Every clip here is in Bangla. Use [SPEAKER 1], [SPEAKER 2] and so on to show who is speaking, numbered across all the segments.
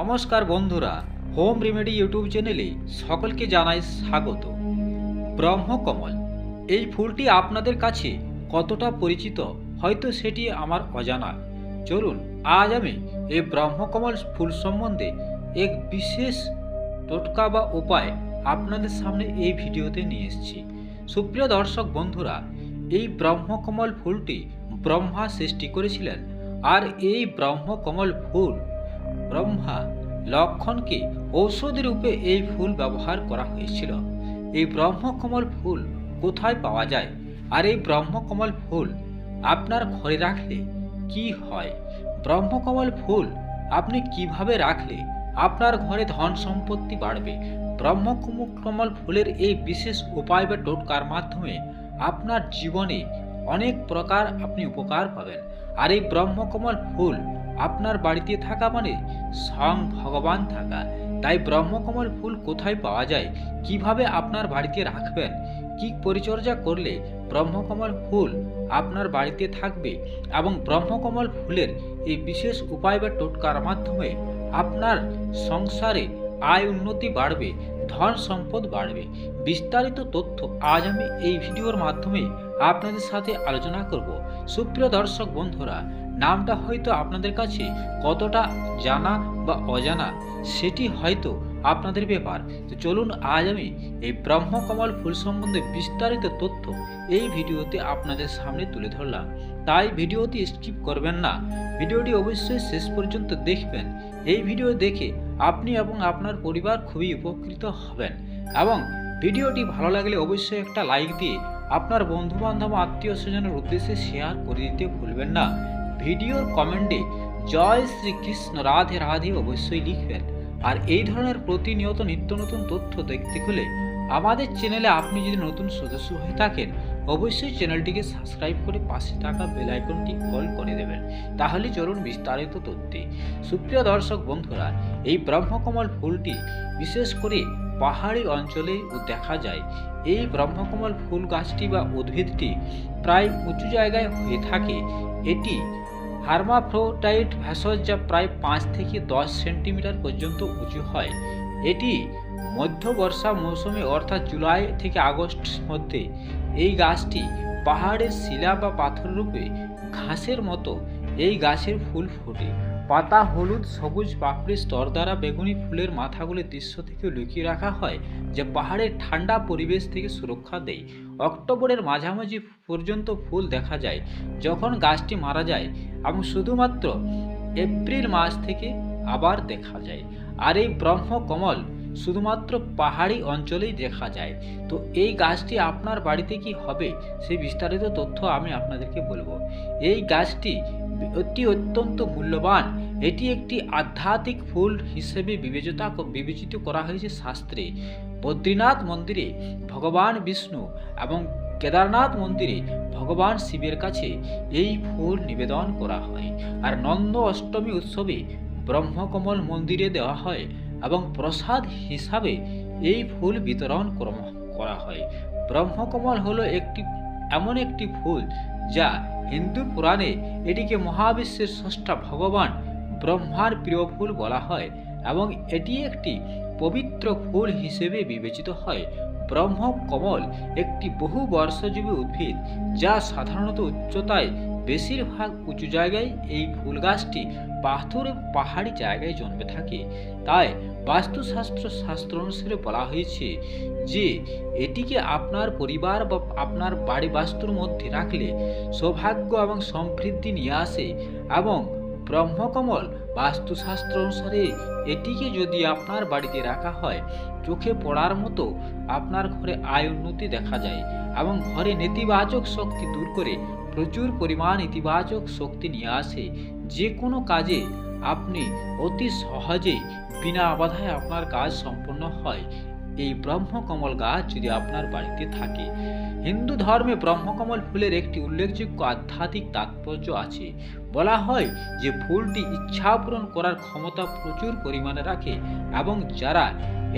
[SPEAKER 1] নমস্কার বন্ধুরা, হোম রেমেডি ইউটিউব চ্যানেলে সকলকে জানাই স্বাগত। ব্রহ্মকমল, এই ফুলটি আপনাদের কাছে কতটা পরিচিত? হয়তো সেটি আমার অজানা। চলুন, আজ আমি এই ব্রহ্মকমল ফুল সম্বন্ধে এক বিশেষ টোটকা বা উপায় আপনাদের সামনে এই ভিডিওতে নিয়ে এসেছি। সুপ্রিয় দর্শক বন্ধুরা, এই ব্রহ্মকমল ফুলটি ব্রহ্মা সৃষ্টি করেছিলেন আর এই ব্রহ্মকমল ফুল ব্রহ্মা লক্ষণকে ঔষধি রূপে এই ফুল ব্যবহার করা হয়েছিল। এই ব্রহ্মকমল ফুল কোথায় পাওয়া যায়? আর এই ব্রহ্মকমল ফুল আপনার ঘরে রাখলে কি হয়? ব্রহ্মকমল ফুল আপনি কীভাবে রাখলে আপনার ঘরে ধন সম্পত্তি বাড়বে? ব্রহ্মকমল ফুলের এই বিশেষ উপায় বা টোটকার মাধ্যমে আপনার জীবনে অনেক প্রকার আপনি উপকার পাবেন। আর এই ব্রহ্মকমল ফুল আপনার বাড়িতে থাকা মানে স্বয়ং ভগবান থাকা। তাই ব্রহ্মকমল ফুল কোথায় পাওয়া যায়? কীভাবে আপনার বাড়িতে রাখবেন? কি পরিচর্যা করলে ব্রহ্মকমল ফুল আপনার বাড়িতে থাকবে? এবং ব্রহ্মকমল ফুলের এই বিশেষ উপায় বা টোটকার মাধ্যমে আপনার সংসারে আয় উন্নতি বাড়বে, ধন সম্পদ বাড়বে। বিস্তারিত তথ্য আজ আমি এই ভিডিওর মাধ্যমে আপনাদের সাথে আলোচনা করব। সুপ্রিয় দর্শক বন্ধুরা নামটা হয়তো আপনাদের কাছে কতটা জানা বা অজানা, সেটি হয়তো আপনাদের ব্যাপার। তো চলুন আজ আমি এই ব্রহ্মকমল ফুল সম্বন্ধে বিস্তারিত তথ্য এই ভিডিওতে আপনাদের সামনে তুলে ধরলাম। তাই ভিডিওটি স্কিপ করবেন না, ভিডিওটি অবশ্যই শেষ পর্যন্ত দেখবেন। এই ভিডিও দেখে আপনি এবং আপনার পরিবার খুবই উপকৃত হবেন এবং ভিডিওটি ভালো লাগলে অবশ্যই একটা লাইক দিয়ে আপনার বন্ধু বান্ধব আত্মীয় স্বজনের উদ্দেশ্যে শেয়ার করে দিতে ভুলবেন না। ভিডিওর কমেন্টে জয় শ্রীকৃষ্ণ, রাধে রাধে অবশ্যই লিখবেন। আর এই ধরনের প্রতিনিয়ত নিত্য নতুন তথ্য দেখতে হলে আমাদের চ্যানেলে আপনি যদি নতুন সদস্য হয়ে থাকেন, অবশ্যই চ্যানেলটিকে সাবস্ক্রাইব করে পাশে থাকা বেল আইকনটি কল করে দেবেন। তাহলে চলুন বিস্তারিত তথ্যে। সুপ্রিয় দর্শক বন্ধুরা, এই ব্রহ্মকমল ফুলটি বিশেষ করে পাহাড়ি অঞ্চলে দেখা যায়। এই ব্রহ্মকমল ফুল গাছটি বা উদ্ভিদটি প্রায় উঁচু জায়গায় হয়ে থাকে। এটি হার্মাফ্রোটাইট ভেষজ যা প্রায় পাঁচ থেকে দশ সেন্টিমিটার পর্যন্ত উঁচু হয়। এটি মধ্য বর্ষা মৌসুমে অর্থাৎ জুলাই থেকে আগস্ট মধ্যে এই গাছটি পাহাড়ের শিলা বা পাথর রূপে ঘাসের মতো এই গাছের ফুল ফোটে। পাতা, হলুদ, সবুজ পাপড়ি স্তর দ্বারা বেগুনি ফুলের মাথাগুলি দৃশ্য থেকে লুকিয়ে রাখা হয়, যা পাহাড়ের ঠান্ডা পরিবেশ থেকে সুরক্ষা দেয়। অক্টোবরের মাঝামাঝি পর্যন্ত ফুল দেখা যায়। যখন গাছটি মারা যায়, এবং শুধুমাত্র এপ্রিল মাস থেকে আবার দেখা যায়। আর এই ব্রহ্মকমল শুধুমাত্র পাহাড়ি অঞ্চলেই দেখা যায়। তো এই গাছটি আপনার বাড়িতে কি হবে, সেই বিস্তারিত তথ্য আমি আপনাদেরকে বলব। এই গাছটি অতি অত্যন্ত মূল্যবান এটি একটি আধ্যাত্মিক ফুল হিসেবে বিবেচনা বিবেচিত করা হয়েছে শাস্ত্রে। বদ্রীনাথ মন্দিরে ভগবান বিষ্ণু এবং কেদারনাথ মন্দিরে ভগবান শিবের কাছে এই ফুল নিবেদন করা হয়। আর নন্দ অষ্টমী উৎসবে ব্রহ্মকমল মন্দিরে দেওয়া হয় এবং প্রসাদ হিসাবে এই ফুল বিতরণ করা হয়। ব্রহ্মকমল হলো একটি, এমন একটি ফুল যা হিন্দু পুরাণে এটিকে মহাবিশ্বের স্রষ্টা ভগবান ব্রহ্মার প্রিয় ফুল বলা হয় এবং এটি একটি পবিত্র ফুল হিসেবে বিবেচিত হয়। ব্রহ্মকমল একটি বহু বর্ষজীবী উদ্ভিদ যা সাধারণত উচ্চতায় বেশিরভাগ উঁচু জায়গায় এই ফুল গাছটি পাথর পাহাড়ি জায়গায় জন্মে থাকে। তাই বাস্তুশাস্ত্র শাস্ত্র অনুসারে বলা হয়েছে যে, এটিকে আপনার পরিবার বা আপনার বাড়ি বাস্তুর মধ্যে রাখলে সৌভাগ্য এবং সমৃদ্ধি নিয়ে আসে এবং ব্রহ্মকমল বাস্তুশাস্ত্র অনুসারে এটিকে যদি আপনার বাড়িতে রাখা হয়, চোখে পড়ার মতো আপনার ঘরে আয় উন্নতি দেখা যায় এবং ঘরে নেতিবাচক শক্তি দূর করে প্রচুর পরিমাণ ইতিবাচক শক্তি নিয়ে আসে। যে কোনো কাজে আপনি অতি সহজেই বিনা বাধায় আপনার কাজ সম্পন্ন হয়। এই ব্রহ্মকমল গাছ যদি আপনার বাড়িতে থাকে হিন্দু ধর্মে ব্রহ্মকমল ফুলের একটি উল্লেখযোগ্য আধ্যাত্মিক তাৎপর্য আছে। বলা হয় যে ফুলটি ইচ্ছা পূরণ করার ক্ষমতা প্রচুর পরিমাণে রাখে এবং যারা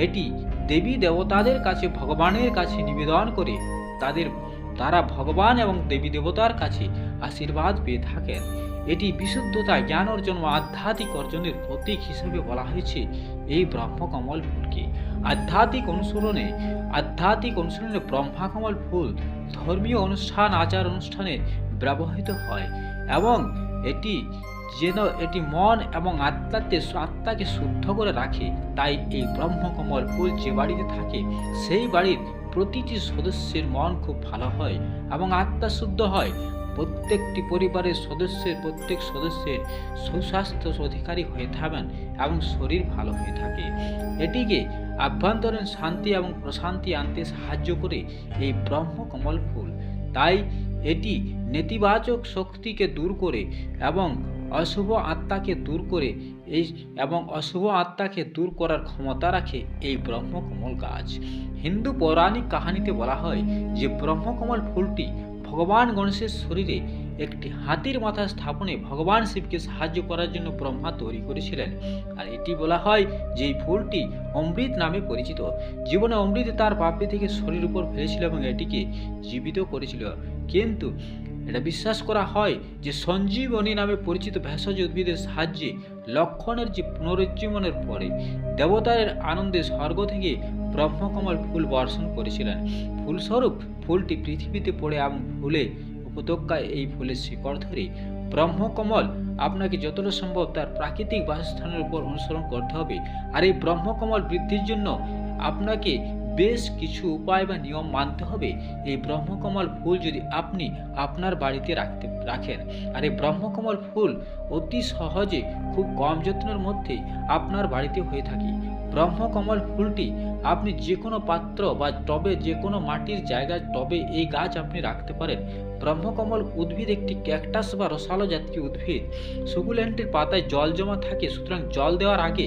[SPEAKER 1] এটি দেবী দেবতাদের কাছে ভগবানের কাছে নিবেদন করে, তাদের তারা ভগবান এবং দেবী দেবতার কাছে আশীর্বাদ পেয়ে থাকেন। এটি বিশুদ্ধতা, জ্ঞান অর্জন ও আধ্যাত্মিক অর্জনের প্রতীক হিসেবে বলা হয়েছে এই ব্রহ্মকমল ফুলকে। আধ্যাত্মিক অনুসরণে আধ্যাত্মিক অনুসরণে ব্রহ্মাকমল ফুল ধর্মীয় অনুষ্ঠান, আচার অনুষ্ঠানে ব্যবহৃত হয় এবং এটি যেন এটি মন এবং আত্মাতে আত্মাকে শুদ্ধ করে রাখে, তাই এই ব্রহ্মকমল ফুল যে বাড়িতে থাকে, সেই বাড়ির প্রতিটি সদস্যের মন খুব ভালো হয় এবং আত্মা শুদ্ধ হয়। প্রত্যেকটি পরিবারের সদস্যের, প্রত্যেক সদস্যের সুস্বাস্থ্য অধিকারী হয়ে থাকেন এবং শরীর ভালো হয়ে থাকে। এটিকে আভ্যন্তরীণ শান্তি এবং প্রশান্তি আনতে সাহায্য করে এই ব্রহ্মকমল ফুল। তাই এটি নেতিবাচক শক্তিকে দূর করে এবং অশুভ আত্মাকে দূর করে এই এবং অশুভ আত্মাকে দূর করার ক্ষমতা রাখে এই ব্রহ্মকমল গাছ। হিন্দু পৌরাণিক কাহিনীতে বলা হয় যে ব্রহ্মকমল ফুলটি ভগবান গণেশের শরীরে একটি হাতির মাথা স্থাপনে ভগবান শিবকে সাহায্য করার জন্য ব্রহ্মা তৈরি করেছিলেন। আর এটি বলা হয় যে এই ফুলটি অমৃত নামে পরিচিত। জীবনে অমৃত তার পাপে থেকে শরীর উপর ফেলেছিল এবং এটিকে জীবিত করেছিল। কিন্তু এটা বিশ্বাস করা হয় যে সঞ্জীবনী নামে পরিচিত ভেষজ উদ্ভিদের সাহায্যে লক্ষণের যে পুনরুজ্জীবনের পরে দেবতার আনন্দে স্বর্গ থেকে ব্রহ্মকমল ফুল বর্ষণ করেছিলেন। ফুলস্বরূপ ফুলটি পৃথিবীতে পড়ে এবং ফুলে উপত্যকায় এই ফুলের শিকড় ধরে ব্রহ্মকমল আপনাকে যতটা সম্ভব তার প্রাকৃতিক বাসস্থানের উপর অনুসরণ করতে হবে। আর এই ব্রহ্মকমল বৃদ্ধির জন্য আপনাকে বেশ কিছু উপায় বা নিয়ম মানতে হবে। এই ব্রহ্মকমল ফুল যদি আপনি আপনার বাড়িতে রাখতে, রাখেন, আর এই ব্রহ্মকমল ফুল অতি সহজে খুব কম যত্নের মধ্যে আপনার বাড়িতে হয়ে থাকে। ব্রহ্মকমল ফুলটি আপনি যে কোনো পাত্র বা টবে যে কোনো মাটির জায়গায় টবে এই গাছ আপনি রাখতে পারেন। ব্রহ্মকমল উদ্ভিদ একটি ক্যাকটাস বা রসালো জাতীয় উদ্ভিদ। সুকুলেন্টের পাতায় জল জমা থাকে, সুতরাং জল দেওয়ার আগে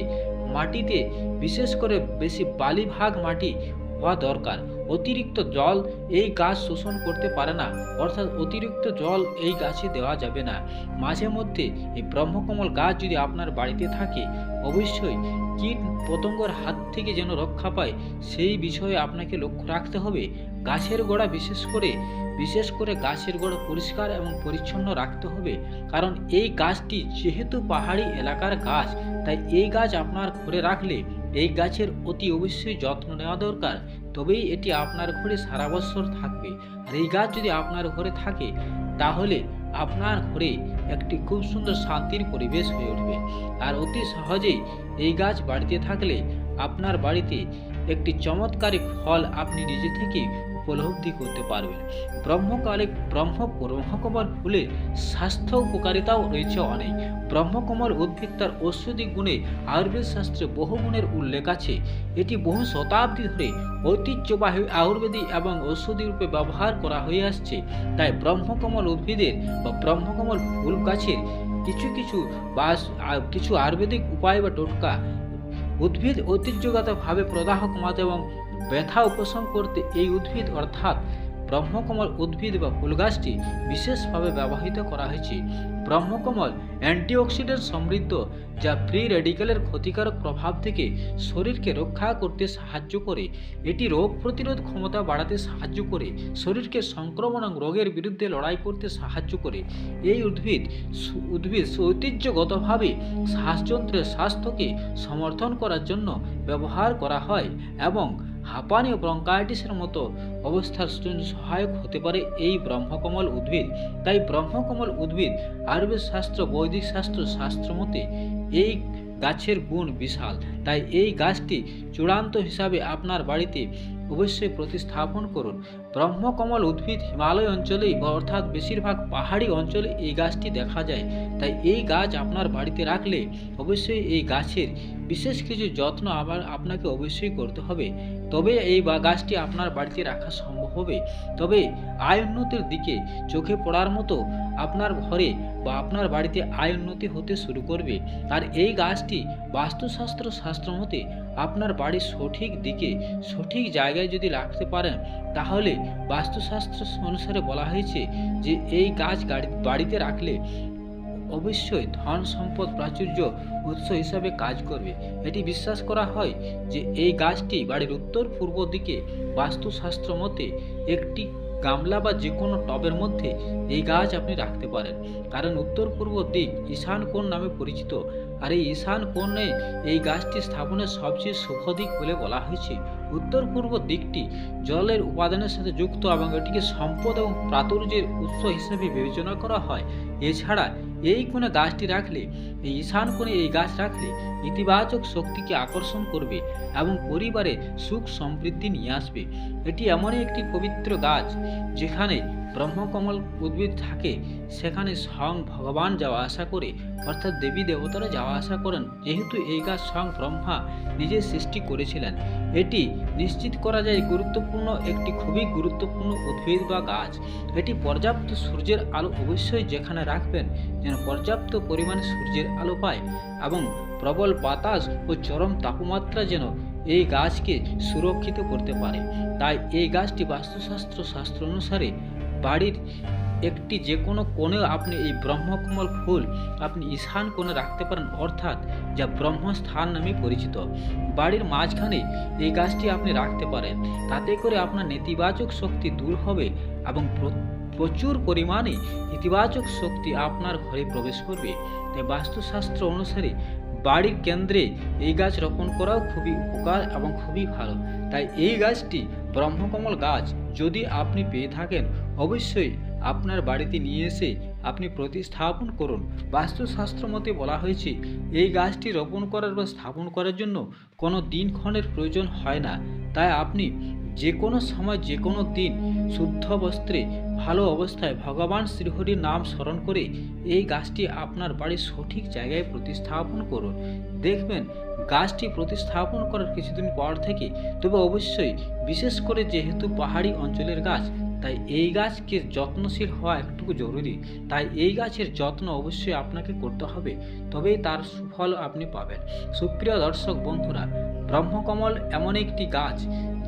[SPEAKER 1] মাটিতে বিশেষ করে বেশি বালি ভাগ মাটি হওয়া দরকার। অতিরিক্ত জল এই গাছ শোষণ করতে পারে না, অর্থাৎ অতিরিক্ত জল এই গাছে দেওয়া যাবে না। মাঝে মধ্যে এই ব্রহ্মকমল গাছ যদি আপনার বাড়িতে থাকে, অবশ্যই কীট পতঙ্গর হাত থেকে যেন রক্ষা পায়, সেই বিষয়ে আপনাকে লক্ষ্য রাখতে হবে। গাছের গোড়া বিশেষ করে বিশেষ করে গাছের গোড়া পরিষ্কার এবং পরিচ্ছন্ন রাখতে হবে। কারণ এই গাছটি যেহেতু পাহাড়ি এলাকার গাছ, তাই এই গাছ আপনার ঘরে রাখলে এই গাছের অতি অবশ্যই যত্ন নেওয়া দরকার। তবেই এটি আপনার ঘরে সারা বছর থাকবে। আর এই গাছ যদি আপনার ঘরে থাকে, তাহলে আপনার ঘরে একটি খুব সুন্দর শান্তির পরিবেশ হয়ে উঠবে। আর অতি সহজেই এই গাছ বাড়িতে থাকলে আপনার বাড়িতে একটি চমৎকারী ফল আপনি নিজে থেকে উপলব্ধি করতে পারবেন ব্রহ্মকালে ব্রহ্ম ব্রহ্মকমল ফুলের স্বাস্থ্য উপকারিতাও রয়েছে অনেক। ব্রহ্মকমল উদ্ভিদ তার ঔষধি গুণে আয়ুর্বেদ শাস্ত্রে বহু গুণের উল্লেখ আছে। এটি বহু শতাব্দী ধরে ঐতিহ্যবাহী আয়ুর্বেদিক এবং ঔষধি রূপে ব্যবহার করা হয়ে আসছে। তাই ব্রহ্মকমল উদ্ভিদের বা ব্রহ্মকমল ফুল গাছের কিছু কিছু বা কিছু আয়ুর্বেদিক উপায় বা টোটকা উদ্ভিদ ঐতিহ্যগতভাবে প্রদাহ কমাতে এবং ব্যথা উপশম করতে এই উদ্ভিদ, অর্থাৎ ব্রহ্মকমল উদ্ভিদ বা ফুল গাছটি বিশেষভাবে ব্যবহৃত করা হয়েছে। ব্রহ্মকমল অ্যান্টিঅক্সিডেন্ট সমৃদ্ধ, যা ফ্রি রেডিক্যালের ক্ষতিকারক প্রভাব থেকে শরীরকে রক্ষা করতে সাহায্য করে। এটি রোগ প্রতিরোধ ক্ষমতা বাড়াতে সাহায্য করে, শরীরকে সংক্রমণ রোগের বিরুদ্ধে লড়াই করতে সাহায্য করে। এই উদ্ভিদ উদ্ভিদ ঐতিহ্যগতভাবে শ্বাসযন্ত্রের স্বাস্থ্যকে সমর্থন করার জন্য ব্যবহার করা হয় এবং হাঁপানি ও ব্রঙ্কাইটিসের মতো অবস্থার সহায়ক হতে পারে এই ব্রহ্মকমল উদ্ভিদ। তাই ব্রহ্মকমল উদ্ভিদ আয়ুর্বেদ শাস্ত্র, বৈদিক শাস্ত্র শাস্ত্র মতে এই গাছের গুণ বিশাল। তাই এই গাছটি চূড়ান্ত হিসাবে আপনার বাড়িতে অবশ্যই প্রতিস্থাপন করুন। ব্রহ্মকমল উদ্ভিদ হিমালয় অঞ্চলেই অর্থাৎ বেশিরভাগ পাহাড়ি অঞ্চলে এই গাছটি দেখা যায়। তাই এই গাছ আপনার বাড়িতে রাখলে অবশ্যই এই গাছের বিশেষ কিছু যত্ন আবার আপনাকে অবশ্যই করতে হবে। তবে এই গাছটি আপনার বাড়িতে রাখা সম্ভব হবে। তবে আয় উন্নতির দিকে চোখে পড়ার মতো আপনার ঘরে বা আপনার বাড়িতে আয় উন্নতি হতে শুরু করবে। আর এই গাছটি বাস্তুশাস্ত্র শাস্ত্র মতে আপনার বাড়ির সঠিক দিকে, সঠিক জায়গায় যদি রাখতে পারেন, তাহলে বাস্তুশাস্ত্র অনুসারে বলা হয়েছে যে, এই গাছ বাড়িতে রাখলে অবশ্যই ধন সম্পদ প্রাচুর্য উৎস হিসাবে কাজ করবে। এটি বিশ্বাস করা হয় যে এই গাছটি বাড়ির উত্তর পূর্ব দিকে বাস্তুশাস্ত্র মতে একটি গামলা বা যে কোনো টবের মধ্যে এই গাছ আপনি রাখতে পারেন। কারণ উত্তর পূর্ব দিক ঈশান কোণ নামে পরিচিত। আর এই ঈশান কোণে এই গাছটি স্থাপনের সবচেয়ে শুভ দিক বলে বলা হয়েছে। উত্তর পূর্ব দিকটি জলের উপাদানের সাথে যুক্ত এবং এটিকে সম্পদ এবং প্রাচুর্যের উৎস হিসেবে বিবেচনা করা হয়। এছাড়া এই কোণে গাছটি রাখলে, এই ঈশান কোণে এই গাছ রাখলে ইতিবাচক শক্তিকে আকর্ষণ করবে এবং পরিবারে সুখ সমৃদ্ধি নিয়ে আসবে। এটি এমনই একটি পবিত্র গাছ যেখানে ব্রহ্মকমল উদ্ভিদ থাকে, সেখানে স্বয়ং ভগবান যাওয়া আসা করে, অর্থাৎ দেবী দেবতারা যাওয়া আসা করেন। যেহেতু এই গাছ স্বয়ং ব্রহ্মা নিজে সৃষ্টি করেছিলেন, এটি নিশ্চিত করা যায় গুরুত্বপূর্ণ একটি খুবই গুরুত্বপূর্ণ উদ্ভিদ বা গাছ। এটি পর্যাপ্ত সূর্যের আলো অবশ্যই যেখানে রাখবেন, যেন পর্যাপ্ত পরিমাণে সূর্যের আলো পায় এবং প্রবল বাতাস ও চরম তাপমাত্রা যেন এই গাছকে সুরক্ষিত করতে পারে। তাই এই গাছটি বাস্তুশাস্ত্র শাস্ত্র অনুসারে বাড়ির একটি যে কোনো কোণে আপনি এই ব্রহ্মকমল ফুল আপনি ঈশান কোণে রাখতে পারেন, অর্থাৎ যা ব্রহ্মস্থান নামে পরিচিত। বাড়ির মাঝখানে এই গাছটি আপনি রাখতে পারেন। তাতে করে আপনার নেতিবাচক শক্তি দূর হবে এবং প্রচুর পরিমাণে ইতিবাচক শক্তি আপনার ঘরে প্রবেশ করবে। তাই বাস্তুশাস্ত্র অনুসারে বাড়ির কেন্দ্রে এই গাছ রোপণ করাও খুবই উপকার এবং খুবই ভালো। তাই এই গাছটি ব্রহ্মকমল গাছ যদি আপনি পেয়ে থাকেন অবশ্যই আপনার বাড়িতে নিয়ে এসে আপনি প্রতিস্থাপন করুন। বাস্তুশাস্ত্র মতে বলা হয়েছে, এই গাছটি রোপণ করার বা স্থাপন করার জন্য কোনো দিনক্ষণের প্রয়োজন হয় না। তাই আপনি যে কোনো সময় যে কোনো দিন শুদ্ধ বস্ত্রে ভালো অবস্থায় ভগবান শ্রীহরির নাম স্মরণ করে এই গাছটি আপনার বাড়ির সঠিক জায়গায় প্রতিস্থাপন করুন। দেখবেন, গাছটি প্রতিস্থাপন করার কিছুদিন পর থেকে তবে অবশ্যই, বিশেষ করে যেহেতু পাহাড়ি অঞ্চলের গাছ তাই এই গাছকে যত্নশীল হওয়া একটু জরুরি। তাই এই গাছের যত্ন অবশ্যই আপনাকে করতে হবে, তবেই তার সুফল আপনি পাবেন। সুপ্রিয় দর্শক বন্ধুরা, ব্রহ্মকমল এমন একটি গাছ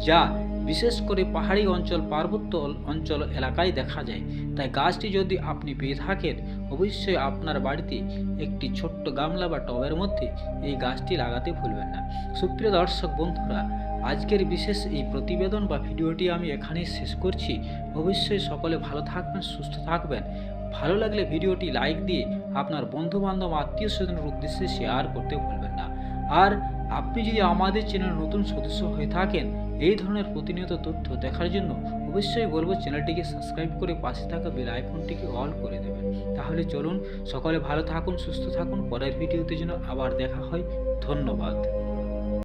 [SPEAKER 1] যা বিশেষ করে পাহাড়ি অঞ্চল, পার্বত্য অঞ্চল এলাকায় দেখা যায়। তাই গাছটি যদি আপনি পেয়ে থাকেন, অবশ্যই আপনার বাড়িতে একটি ছোট্ট গামলা বা টবের মধ্যে এই গাছটি লাগাতে ভুলবেন না। সুপ্রিয় দর্শক বন্ধুরা আজকের বিশেষ এই প্রতিবেদন বা ভিডিওটি আমি এখানেই শেষ করছি। অবশ্যই সকলে ভালো থাকবেন, সুস্থ থাকবেন। ভালো লাগলে ভিডিওটি লাইক দিয়ে আপনার বন্ধু বান্ধব আত্মীয় স্বজনের উদ্দেশ্যে শেয়ার করতে ভুলবেন না। আর আপনি যদি আমাদের চ্যানেল নতুন সদস্য হয়ে থাকেন, এই ধরনের প্রতিনিয়ত তথ্য দেখার জন্য অবশ্যই বলব চ্যানেলটিকে সাবস্ক্রাইব করে পাশে থাকা বেল আইকনটিকে অল করে দেবেন। তাহলে চলুন, সকলে ভালো থাকুন, সুস্থ থাকুন। পরের ভিডিওতে যেন আবার দেখা হয়। ধন্যবাদ।